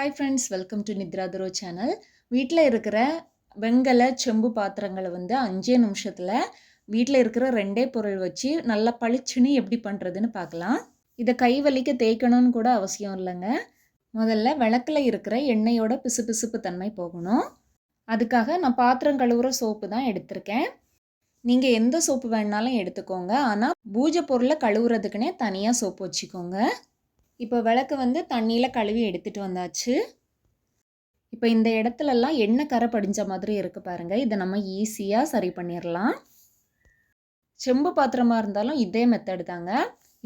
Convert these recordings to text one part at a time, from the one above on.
Hi friends welcome to நித்ராதுரோ channel வீட்டில் இருக்கிற வெங்கல செம்பு பாத்திரங்களை வந்து அஞ்சே நிமிஷத்தில் வீட்டில் இருக்கிற ரெண்டே பொருள் வச்சு நல்லா பளிச்சுன்னு எப்படி பண்ணுறதுன்னு பார்க்கலாம். இதை கை வலிக்க தேய்க்கணும்னு கூட அவசியம் இல்லைங்க. முதல்ல விளக்கில் இருக்கிற எண்ணெயோட பிசு பிசுப்பு தன்மை போகணும். அதுக்காக நான் பாத்திரம் கழுவுற சோப்பு தான் எடுத்திருக்கேன். நீங்கள் எந்த சோப்பு வேணாலும் எடுத்துக்கோங்க. ஆனால் பூஜை பொருளை கழுவுறதுக்குனே தனியாக சோப்பு வச்சுக்கோங்க. இப்போ விளக்கு வந்து தண்ணியில் கழுவி எடுத்துகிட்டு வந்தாச்சு. இப்போ இந்த இடத்துலலாம் எண்ணெய் கரை படிஞ்ச மாதிரி இருக்குது பாருங்கள் இதை நம்ம ஈஸியாக சரி பண்ணிடலாம் செம்பு பாத்திரமாக இருந்தாலும் இதே மெத்தடு தாங்க.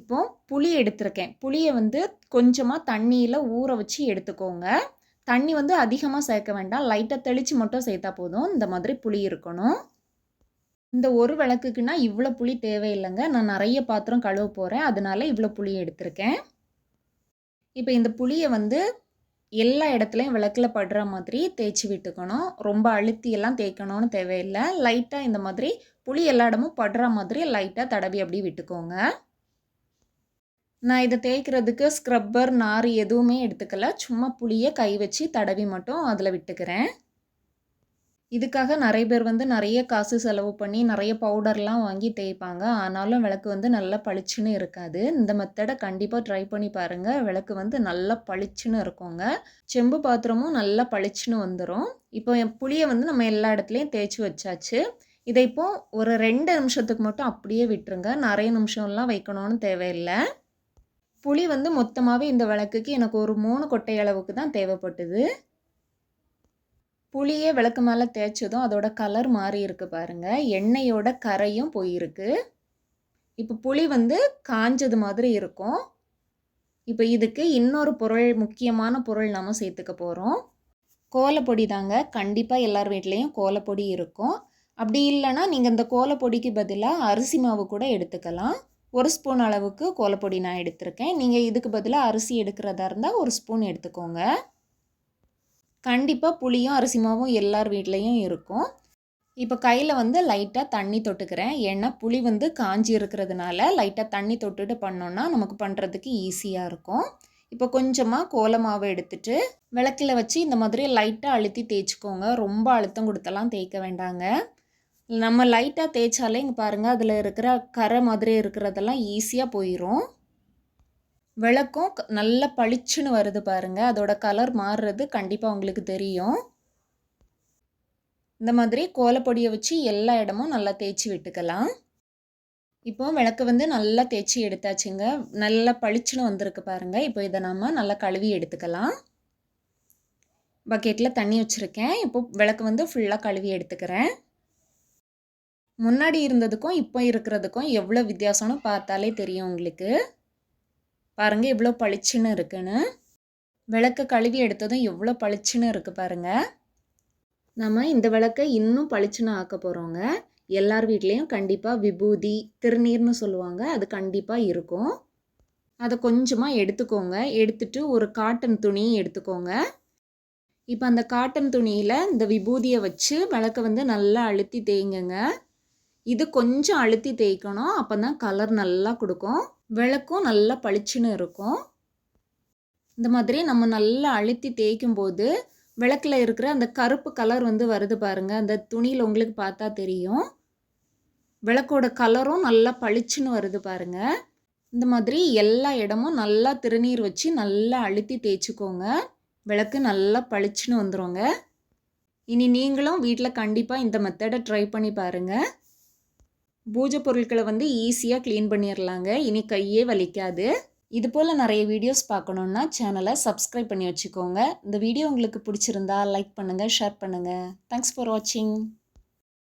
இப்போ புளி எடுத்திருக்கேன். புளியை வந்து கொஞ்சமாக தண்ணியில் ஊற வச்சு எடுத்துக்கோங்க. தண்ணி வந்து அதிகமாக சேர்க்க வேண்டாம். லைட்டாக தெளித்து மட்டும் சேர்த்தா போதும். இந்த மாதிரி புளி இருக்கணும். இந்த ஒரு விளக்குக்குன்னா இவ்வளோ புளி தேவையில்லைங்க. நான் நிறைய பாத்திரம் கழுவ போகிறேன் அதனால இவ்வளோ புளி எடுத்திருக்கேன். இப்போ இந்த புளியை வந்து எல்லா இடத்துலையும் விளக்கில் படுற மாதிரி தேய்ச்சி விட்டுக்கணும். ரொம்ப அழுத்தியெல்லாம் தேய்க்கணும்னு தேவையில்லை. லைட்டாக இந்த மாதிரி புளி எல்லா இடமும் படுற மாதிரி லைட்டாக தடவி அப்படி விட்டுக்கோங்க. நான் இதை தேய்க்கிறதுக்கு ஸ்க்ரப்பர் நார் எதுவுமே எடுத்துக்கல. சும்மா புளியை கை வச்சு தடவி மட்டும் அதில் விட்டுக்கிறேன். இதுக்காக நிறைய பேர் வந்து நிறைய காசு செலவு பண்ணி நிறைய பவுடர்லாம் வாங்கி தேய்ப்பாங்க. ஆனாலும் விளக்கு வந்து நல்லா பளிச்சுன்னு இருக்காது. இந்த மெத்தடை கண்டிப்பாக ட்ரை பண்ணி பாருங்கள் விளக்கு வந்து நல்லா பளிச்சுன்னு இருக்குங்க. செம்பு பாத்திரமும் நல்லா பளிச்சுன்னு வந்துடும் இப்போ என் புளியை வந்து நம்ம எல்லா இடத்துலையும் தேய்ச்சி வச்சாச்சு. இதை இப்போ ஒரு ரெண்டு நிமிஷத்துக்கு மட்டும் அப்படியே விட்டுருங்க. நிறைய நிமிஷம்லாம் வைக்கணும்னு தேவையில்லை. புளி வந்து மொத்தமாகவே இந்த விளக்குக்கு எனக்கு ஒரு மூணு கொட்டை அளவுக்கு தான் தேவைப்பட்டது. புளியே விளக்கு மேலே தேய்ச்சதும் அதோட கலர் மாறி இருக்கு பாருங்கள் எண்ணெயோட கரையும் போயிருக்கு. இப்போ புளி வந்து காஞ்சது மாதிரி இருக்கும். இப்போ இதுக்கு இன்னொரு பொருள் முக்கியமான பொருள் நம்ம சேர்த்துக்க போகிறோம் கோலப்பொடி தாங்க. கண்டிப்பாக எல்லார் வீட்லேயும் கோலப்பொடி இருக்கும். அப்படி இல்லைன்னா நீங்கள் இந்த கோலப்பொடிக்கு பதிலாக அரிசி மாவு கூட எடுத்துக்கலாம். ஒரு ஸ்பூன் அளவுக்கு கோலப்பொடி நான் எடுத்திருக்கேன். நீங்கள் இதுக்கு பதிலாக அரிசி எடுக்கிறதா இருந்தால் ஒரு ஸ்பூன் எடுத்துக்கோங்க. கண்டிப்பாக புளியும் அரிசி மாவும் எல்லார் வீட்லேயும் இருக்கும். இப்போ கையில் வந்து லைட்டாக தண்ணி தொட்டுக்கிறேன். ஏன்னா புளி வந்து காஞ்சி இருக்கிறதுனால லைட்டாக தண்ணி தொட்டுட்டு பண்ணோன்னா நமக்கு பண்ணுறதுக்கு ஈஸியாக இருக்கும். இப்போ கொஞ்சமாக கோலமாவை எடுத்துட்டு விளக்கில் வச்சு இந்த மாதிரி லைட்டாக அழுத்தி தேய்ச்சிக்கோங்க. ரொம்ப அழுத்தம் கொடுத்தலாம் தேய்க்க வேண்டாங்க. நம்ம லைட்டாக தேய்ச்சாலே இங்கே பாருங்கள் அதில் இருக்கிற கரை மாதிரி இருக்கிறதெல்லாம் ஈஸியாக போயிடும் விளக்கும் நல்லா பளிச்சுன்னு வருது பாருங்கள் அதோட கலர் மாறுறது கண்டிப்பாக உங்களுக்கு தெரியும். இந்த மாதிரி கோலப்பொடியை வச்சு எல்லா இடமும் நல்லா தேய்ச்சி விட்டுக்கலாம். இப்போ விளக்கு வந்து நல்லா தேய்ச்சி எடுத்தாச்சுங்க. நல்லா பளிச்சுன்னு வந்திருக்கு பாருங்கள் இப்போ இதை நம்ம நல்லா கழுவி எடுத்துக்கலாம். பக்கெட்டில் தண்ணி வச்சுருக்கேன். இப்போ விளக்கு வந்து ஃபுல்லாக கழுவி எடுத்துக்கிறேன். முன்னாடி இருந்ததுக்கும் இப்போ இருக்கிறதுக்கும் எவ்வளோ வித்தியாசம்னு பார்த்தாலே தெரியும் உங்களுக்கு. பாருங்கள் இவ்வளோ பளிச்சுன்னு இருக்குன்னு. விளக்கை கழுவி எடுத்ததும் எவ்வளோ பளிச்சுன்னு இருக்குது பாருங்கள் நம்ம இந்த விளக்கை இன்னும் பளிச்சுன்னு ஆக்க போகிறோங்க எல்லார் வீட்லேயும் கண்டிப்பாக விபூதி திருநீர்னு சொல்லுவாங்க அது கண்டிப்பாக இருக்கும். அதை கொஞ்சமாக எடுத்துக்கோங்க. எடுத்துட்டு ஒரு காட்டன் துணி எடுத்துக்கோங்க. இப்போ அந்த காட்டன் துணியில் இந்த விபூதியை வச்சு விளக்கை வந்து நல்லா அழுத்தி தேங்குங்க இது கொஞ்சம் அழுத்தி தேய்க்கணும். அப்போ தான் கலர் நல்லா கொடுக்கும். விளக்கும் நல்லா பளிச்சுன்னு இருக்கும். இந்த மாதிரி நம்ம நல்லா அழுத்தி தேய்க்கும் போது விளக்கில் இருக்கிற அந்த கருப்பு கலர் வந்து வருது பாருங்கள் அந்த துணியில் உங்களுக்கு பார்த்தா தெரியும். விளக்கோட கலரும் நல்லா பளிச்சுன்னு வருது பாருங்கள் இந்த மாதிரி எல்லா இடமும் நல்லா திருநீர் வச்சு நல்லா அழுத்தி தேய்ச்சிக்கோங்க. விளக்கு நல்லா பளிச்சுன்னு வந்துடுங்க இனி நீங்களும் வீட்டில் கண்டிப்பாக இந்த மெத்தடை ட்ரை பண்ணி பாருங்கள் பூஜை பொருட்களை வந்து ஈஸியாக க்ளீன் பண்ணிடலாங்க இனி கையே வலிக்காது. இது போல் நிறைய வீடியோஸ் பார்க்கணுன்னா சேனலை சப்ஸ்கிரைப் பண்ணி வச்சுக்கோங்க. இந்த வீடியோ உங்களுக்கு பிடிச்சிருந்தா லைக் பண்ணுங்கள் ஷேர் பண்ணுங்கள் தேங்க்ஸ் ஃபார் வாட்சிங்